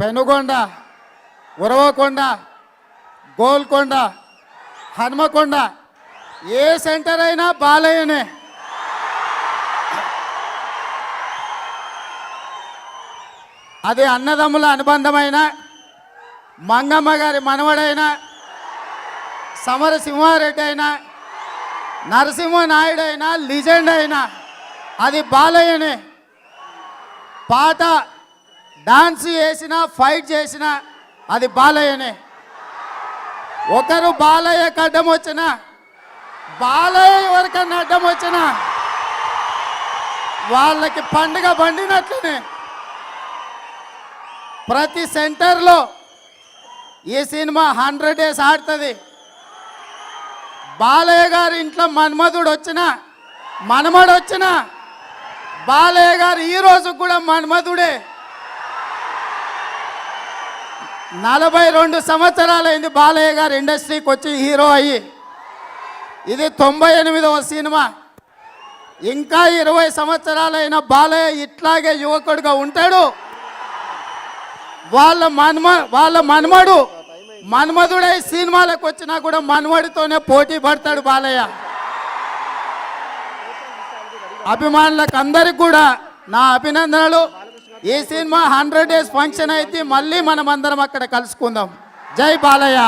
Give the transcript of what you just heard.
పెనుగొండ ఉరవకొండ గోల్కొండ హనుమకొండ ఏ సెంటర్ అయినా బాలయ్యనే. అది అన్నదమ్ముల అనుబంధమైన మంగమ్మ గారి మనవడైన సమరసింహారెడ్డి అయినా నరసింహ నాయుడు అయినా లిజెండ్ అయినా అది బాలయ్యనే. పాట డాన్స్ చేసినా ఫైట్ చేసినా అది బాలయ్యనే. ఒకరు బాలయ్యకు అడ్డం వచ్చిన బాలయ్య ఎవరికన్నా అడ్డం వచ్చిన వాళ్ళకి పండుగ పండినట్లనే. ప్రతి సెంటర్లో ఈ సినిమా హండ్రెడ్ డేస్ ఆడుతుంది. బాలయ్య గారి ఇంట్లో మన్మధుడు వచ్చిన మనమడు వచ్చిన బాలయ్య గారు ఈరోజు కూడా మన్మధుడే. నలభై రెండు సంవత్సరాలైంది బాలయ్య గారు ఇండస్ట్రీకి వచ్చి హీరో అయ్యి. ఇది తొంభై ఎనిమిదవ సినిమా. ఇంకా ఇరవై సంవత్సరాలైన బాలయ్య ఇట్లాగే యువకుడుగా ఉంటాడు. వాళ్ళ మన్మ వాళ్ళ మన్మడు మన్మధుడై సినిమాలకు వచ్చినా కూడా మన్మడితోనే పోటీ పడతాడు బాలయ్య. అభిమానులకు అందరికి కూడా నా అభినందనలు. ఈ సినిమా హండ్రెడ్ డేస్ ఫంక్షన్ అయితే మళ్ళీ మనం అందరం అక్కడ కలుసుకుందాం. జై బాలయ్య.